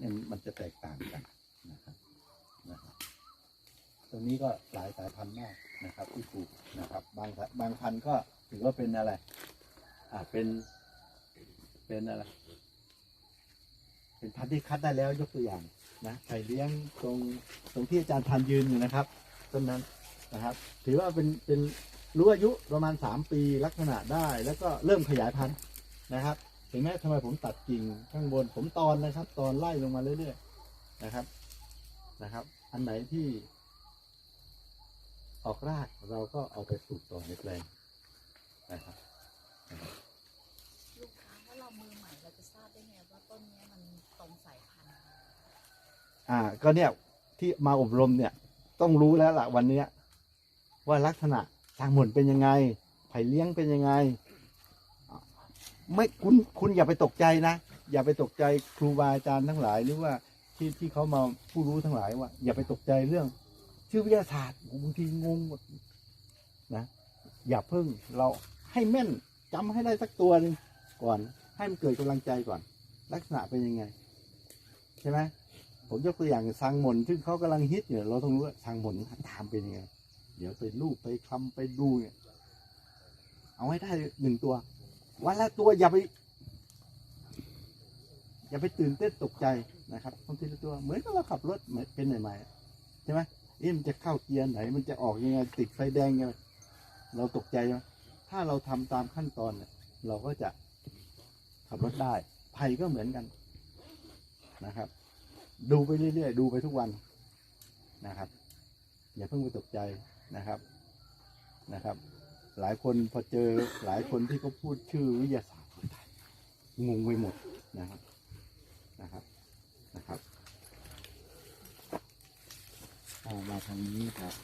เนี่ยมันจะแตกต่างกันนะครับนะครับตรงนี้ก็หลายสายพันธุ์มากนะครับที่ปลูกนะครับ บางบางพันธุ์ก็ถือว่าเป็นอะไร อ่าเป็น เป็นอะไร เป็นพันธุ์ที่คัดได้แล้วยกตัวอย่างนะไข่เลี้ยงตรงตรงที่อาจารย์พันยืนอยู่นะครับต้นนั้นนะครับ ถือว่าเป็นเป็นรู้อายุประมาณสามปีลักษณะได้ แล้วก็เริ่มขยายพันธุ์นะครับ ห็นไหมทำไมผมตัดกิ่งข้างบนผมตอนนะครับ ตอนไล่ลงมาเรื่อยๆนะครับนะครับ อันไหนที่ออกรากเราก็เอาไปปลูกต่อในแปลงนะครับลูกค้าถ้าเรามือใหม่เราจะทราบได้ไงว่าต้นนี้มันตรงสายพันธุ์อ่า ก็เนี่ยที่มาอบรมเนี่ย ต้องรู้แล้วล่ะวันเนี้ยว่าลักษณะทางหมุนเป็นยังไงไผ่เลี้ยงเป็นยังไง ไม่คุณคุณอย่าไปตกใจนะ อย่าไปตกใจครูบาอาจารย์ทั้งหลาย หรือว่าที่ที่เขามาผู้รู้ทั้งหลายว่า อย่าไปตกใจเรื่อง ชื่อวิทยาศาสตร์บางทีงงหมดนะอย่าเพิ่งเราให้แม่นจำให้ได้สักตัวหนึ่งก่อน ให้มันเกิดกำลังใจก่อน ลักษณะเป็นยังไง ใช่ไหมผมยกตัวอย่างทางมนซึ่งเขากำลังฮิตเนี่ยเราต้องรู้ว่าทางมนตามเป็นยังไง เดี๋ยวไปรูปไปคลำไปดูเนี่ยเอาให้ได้หนึ่งตัว วันละตัวอย่าไป อย่าไปตื่นเต้นตกใจนะครับต้องทีละตัว เหมือนกับเราขับรถเป็นใหม่ๆใช่ไหมเอ๊ะมันจะเข้าเกียร์ไหน มันจะออกยังไงติดไฟแดงยังไงเราตกใจไหมถ้าเราทำตามขั้นตอนเนี่ยเราก็จะขับรถได้ภัยก็เหมือนกันนะครับ ดูไปเรื่อยๆดูไปทุกวันนะครับ อย่าเพิ่งไปตกใจนะครับนะครับ หลายคนพอเจอหลายคนที่เขาพูดชื่อวิทยาศาสตร์ไทยงงไปหมดนะครับนะครับนะครับอ่ามาทางนี้ครับ